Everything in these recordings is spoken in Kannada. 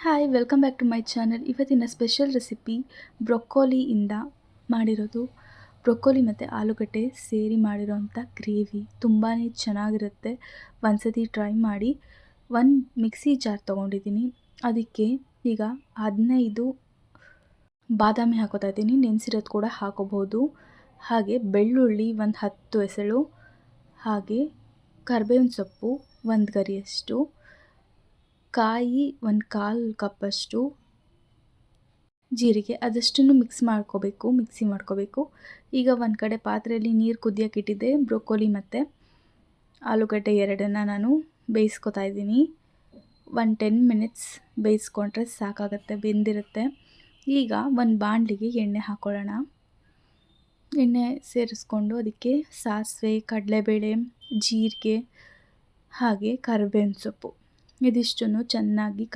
Hi welcome back to my channel ಇವತ್ತಿನ ಸ್ಪೆಷಲ್ ರೆಸಿಪಿ ಬ್ರೊಕ್ಕೋಲಿಯಿಂದ ಮಾಡಿರೋದು. ಬ್ರೊಕ್ಕೋಲಿ ಮತ್ತು ಆಲೂಗಡ್ಡೆ ಸೇರಿ ಮಾಡಿರೋಂಥ ಗ್ರೇವಿ ತುಂಬಾ ಚೆನ್ನಾಗಿರುತ್ತೆ. ಒಂದ್ಸತಿ ಟ್ರೈ ಮಾಡಿ. ಒಂದು ಮಿಕ್ಸಿ ಜಾರ್ ತೊಗೊಂಡಿದ್ದೀನಿ. ಅದಕ್ಕೆ ಈಗ ಹದಿನೈದು ಬಾದಾಮಿ ಹಾಕೋತಾ ಇದ್ದೀನಿ. ನೆನೆಸಿರೋದು ಕೂಡ ಹಾಕೋಬೋದು ಹಾಗೆ ಬೆಳ್ಳುಳ್ಳಿ ಒಂದು ಹತ್ತು ಎಸಳು ಹಾಗೆ ಕರ್ಬೇವಿನ ಸೊಪ್ಪು ಒಂದು ಗರಿಯಷ್ಟು. ಕಾಯಿ ಒಂದು ಕಾಲು ಕಪ್ಪಷ್ಟು ಜೀರಿಗೆ ಅದಷ್ಟನ್ನು ಮಿಕ್ಸ್ ಮಾಡ್ಕೋಬೇಕು ಮಿಕ್ಸಿ ಮಾಡ್ಕೋಬೇಕು. ಈಗ ಒಂದು ಕಡೆ ಪಾತ್ರೆಯಲ್ಲಿ ನೀರು ಕುದಿಯೋಕೆ ಇಟ್ಟಿದ್ದೆ, ಬ್ರೊಕೋಲಿ ಮತ್ತು ಆಲೂಗಡ್ಡೆ ಎರಡನ್ನು ನಾನು ಬೇಯಿಸ್ಕೊತಾ ಇದ್ದೀನಿ. ಒಂದು ಟೆನ್ ಮಿನಿಟ್ಸ್ ಬೇಯಿಸ್ಕೊಂಡ್ರೆ ಸಾಕಾಗುತ್ತೆ, ಬೆಂದಿರುತ್ತೆ. ಈಗ ಒಂದು ಬಾಣಲಿಗೆ ಎಣ್ಣೆ ಹಾಕ್ಕೊಳ್ಳೋಣ ಎಣ್ಣೆ ಸೇರಿಸ್ಕೊಂಡು ಅದಕ್ಕೆ ಸಾಸಿವೆ, ಕಡಲೆಬೇಳೆ, ಜೀರಿಗೆ, ಹಾಗೆ ಕರಿಬೇವಿನ ಸೊಪ್ಪು. ಇದಿಷ್ಟನ್ನು ಚೆನ್ನಾಗಿ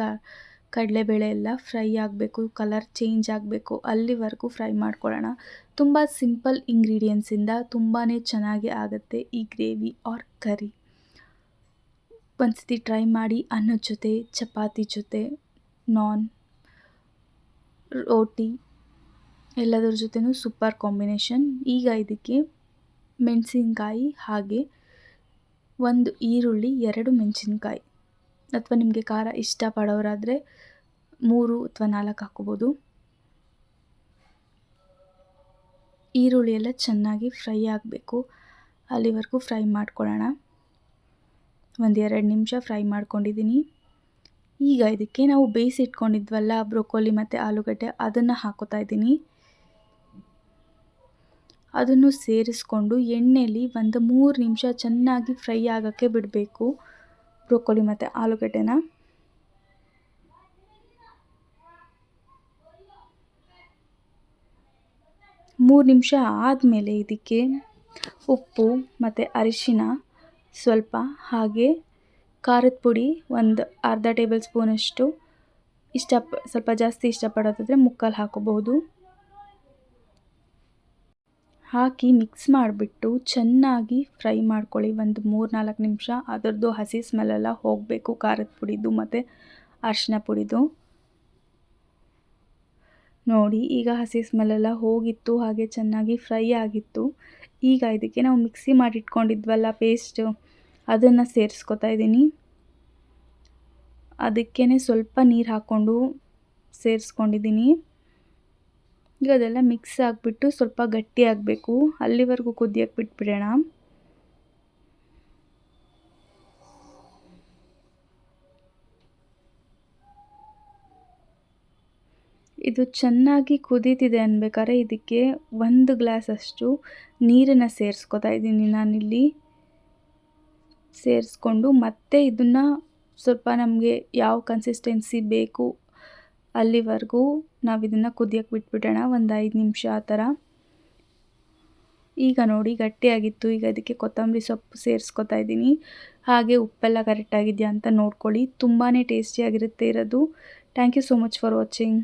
ಕಡಲೆಬೇಳೆ ಎಲ್ಲ ಫ್ರೈ ಆಗಬೇಕು, ಕಲರ್ ಚೇಂಜ್ ಆಗಬೇಕು, ಅಲ್ಲಿವರೆಗೂ ಫ್ರೈ ಮಾಡ್ಕೊಳ್ಳೋಣ. ತುಂಬ ಸಿಂಪಲ್ ಇಂಗ್ರೀಡಿಯೆಂಟ್ಸಿಂದ ತುಂಬಾ ಚೆನ್ನಾಗಿ ಆಗುತ್ತೆ ಈ ಗ್ರೇವಿ ಆರ್ ಕರಿ. ಒಂದ್ಸತಿ ಟ್ರೈ ಮಾಡಿ ಅನ್ನದ ಜೊತೆ, ಚಪಾತಿ ಜೊತೆ, ನಾನ್, ರೋಟಿ, ಎಲ್ಲದರ ಜೊತೆನೂ ಸೂಪರ್ ಕಾಂಬಿನೇಷನ್ ಈಗ ಇದಕ್ಕೆ ಮೆಣಸಿನಕಾಯಿ ಹಾಗೆ ಒಂದು ಈರುಳ್ಳಿ, ಎರಡು ಮೆಣಸಿನ್ಕಾಯಿ. ಅಥವಾ ನಿಮಗೆ ಖಾರ ಇಷ್ಟಪಡೋರಾದರೆ ಮೂರು ಅಥವಾ ನಾಲ್ಕು ಹಾಕೋಬೋದು ಈರುಳ್ಳಿ ಎಲ್ಲ ಚೆನ್ನಾಗಿ ಫ್ರೈ ಆಗಬೇಕು. ಅಲ್ಲಿವರೆಗೂ ಫ್ರೈ ಮಾಡ್ಕೊಳ್ಳೋಣ. ಒಂದು ಎರಡು ನಿಮಿಷ ಫ್ರೈ ಮಾಡ್ಕೊಂಡಿದ್ದೀನಿ. ಈಗ ಇದಕ್ಕೆ ನಾವು ಬೇಯಿಸಿಟ್ಕೊಂಡಿದ್ವಲ್ಲ ಬ್ರೊಕೋಲಿ ಮತ್ತು ಆಲೂಗಡ್ಡೆ ಅದನ್ನು ಹಾಕೋತಾ ಇದ್ದೀನಿ. ಅದನ್ನು ಸೇರಿಸ್ಕೊಂಡು ಎಣ್ಣೆಯಲ್ಲಿ ಒಂದು ಮೂರು ನಿಮಿಷ ಚೆನ್ನಾಗಿ ಫ್ರೈ ಆಗೋಕ್ಕೆ ಬಿಡಬೇಕು. ಬ್ರೊಕೊಲಿ ಮತ್ತು ಆಲೂಗಡ್ಡೆನ. ಮೂರು ನಿಮಿಷ ಆದಮೇಲೆ ಇದಕ್ಕೆ ಉಪ್ಪು ಮತ್ತು ಅರಿಶಿನ, ಸ್ವಲ್ಪ ಹಾಗೆ ಖಾರದ ಪುಡಿ ಒಂದು ಅರ್ಧ ಟೇಬಲ್ ಸ್ಪೂನಷ್ಟು ಇಷ್ಟ ಸ್ವಲ್ಪ ಜಾಸ್ತಿ ಇಷ್ಟಪಡೋದಾದರೆ ಮುಕ್ಕಾಲು ಹಾಕೋಬಹುದು. ಹಾಕಿ ಮಿಕ್ಸ್ ಮಾಡಿಬಿಟ್ಟು ಚೆನ್ನಾಗಿ ಫ್ರೈ ಮಾಡ್ಕೊಳ್ಳಿ. ಒಂದು ಮೂರು ನಾಲ್ಕು ನಿಮಿಷ. ಅದರದ್ದು ಹಸಿ ಸ್ಮೆಲ್ಲೆಲ್ಲ ಹೋಗಬೇಕು. ಖಾರದ ಪುಡಿದು ಮತ್ತು ಅರಿಶಿನ ಪುಡಿದು. ನೋಡಿ, ಈಗ ಹಸಿ ಸ್ಮೆಲ್ಲೆಲ್ಲ ಹೋಗಿತ್ತು. ಹಾಗೆ ಚೆನ್ನಾಗಿ ಫ್ರೈ ಆಗಿತ್ತು. ಈಗ ಇದಕ್ಕೆ ನಾವು ಮಿಕ್ಸಿ ಮಾಡಿಟ್ಕೊಂಡಿದ್ವಲ್ಲ ಪೇಸ್ಟು ಅದನ್ನು ಸೇರಿಸ್ಕೊತಾ ಇದ್ದೀನಿ. ಅದಕ್ಕೇ ಸ್ವಲ್ಪ ನೀರು ಹಾಕ್ಕೊಂಡು ಸೇರಿಸ್ಕೊಂಡಿದ್ದೀನಿ. ಈಗ ಅದೆಲ್ಲ ಮಿಕ್ಸ್ ಆಗಿಬಿಟ್ಟು ಸ್ವಲ್ಪ ಗಟ್ಟಿ ಆಗಬೇಕು. ಅಲ್ಲಿವರೆಗೂ ಕುದಿಯಕ್ಕೆ ಬಿಟ್ಬಿಡೋಣ. ಇದು ಚೆನ್ನಾಗಿ ಕುದೀತಿದೆ ಅನ್ಬೇಕಾದ್ರೆ ಇದಕ್ಕೆ ಒಂದು ಗ್ಲಾಸ್ ಅಷ್ಟು ನೀರನ್ನು ಸೇರಿಸ್ಕೊತಾ ಇದ್ದೀನಿ ನಾನಿಲ್ಲಿ. ಸೇರಿಸ್ಕೊಂಡು ಮತ್ತೆ ಇದನ್ನು ಸ್ವಲ್ಪ ನಮಗೆ ಯಾವ ಕನ್ಸಿಸ್ಟೆನ್ಸಿ ಬೇಕು ಅಲ್ಲಿವರೆಗೂ ನಾವು ಇದನ್ನು ಕುದಿಯೋಕ್ಕೆ ಬಿಟ್ಬಿಡೋಣ. ಒಂದು ಐದು ನಿಮಿಷ ಆ ಥರ. ಈಗ ನೋಡಿ, ಗಟ್ಟಿಯಾಗಿತ್ತು. ಈಗ ಅದಕ್ಕೆ ಕೊತ್ತಂಬರಿ ಸೊಪ್ಪು ಸೇರಿಸ್ಕೊತಾ ಇದ್ದೀನಿ. ಹಾಗೆ ಉಪ್ಪೆಲ್ಲ ಕರೆಕ್ಟಾಗಿದೆಯಾ ಅಂತ ನೋಡ್ಕೊಳ್ಳಿ. ತುಂಬಾ ಟೇಸ್ಟಿಯಾಗಿರುತ್ತೆ ಇರೋದು. Thank you so much for watching.